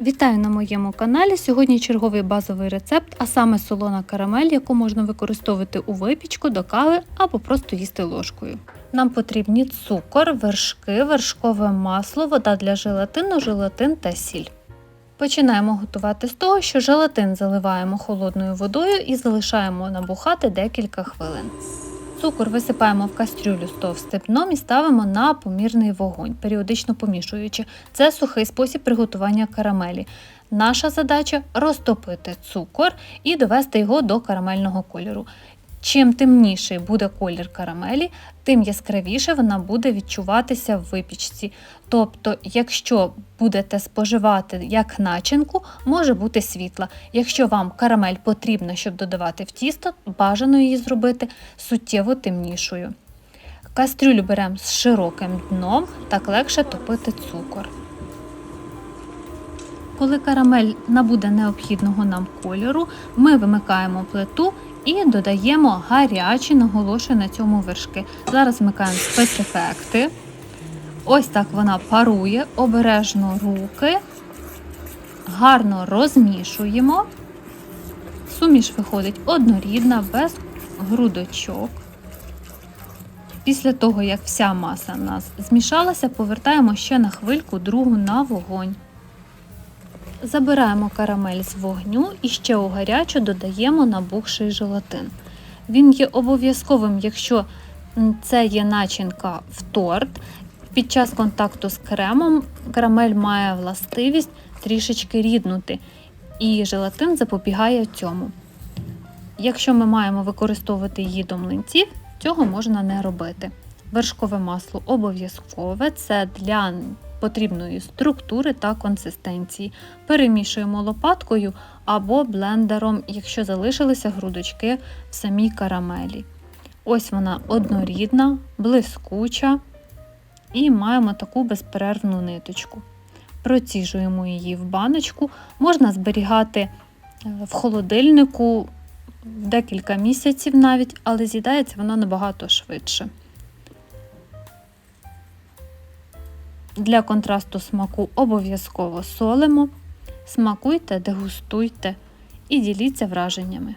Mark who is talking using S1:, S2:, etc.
S1: Вітаю на моєму каналі. Сьогодні черговий базовий рецепт, а саме солона карамель, яку можна використовувати у випічку до кави або просто їсти ложкою. Нам потрібні цукор, вершки, вершкове масло, вода для желатину, желатин та сіль. Починаємо готувати з того, що желатин заливаємо холодною водою і залишаємо набухати декілька хвилин. Цукор висипаємо в кастрюлю з товстим дном і ставимо на помірний вогонь, періодично помішуючи. Це сухий спосіб приготування карамелі. Наша задача розтопити цукор і довести його до карамельного кольору. Чим темніший буде колір карамелі, тим яскравіше вона буде відчуватися в випічці. Тобто, якщо будете споживати як начинку, може бути світла. Якщо вам карамель потрібна, щоб додавати в тісто, бажано її зробити суттєво темнішою. Кастрюлю беремо з широким дном, так легше топити цукор. Коли карамель набуде необхідного нам кольору, ми вимикаємо плиту і додаємо гарячі, наголошую на цьому вершки. Зараз вмикаємо спецефекти. Ось так вона парує, обережно руки, гарно розмішуємо. Суміш виходить однорідна, без грудочок. Після того, як вся маса в нас змішалася, повертаємо ще на хвильку другу на вогонь. Забираємо карамель з вогню і ще у гарячу додаємо набухший желатин. Він є обов'язковим, якщо це є начинка в торт. Під час контакту з кремом карамель має властивість трішечки ріднути, і желатин запобігає цьому. Якщо ми маємо використовувати її до млинців, цього можна не робити. Вершкове масло обов'язкове, це для потрібної структури та консистенції. Перемішуємо лопаткою або блендером, якщо залишилися грудочки в самій карамелі. Ось вона однорідна, блискуча і маємо таку безперервну ниточку. Проціжуємо її в баночку, можна зберігати е, в холодильнику декілька місяців навіть, але з'їдається вона набагато швидше. Для контрасту смаку обов'язково солимо. Смакуйте, дегустуйте і діліться враженнями.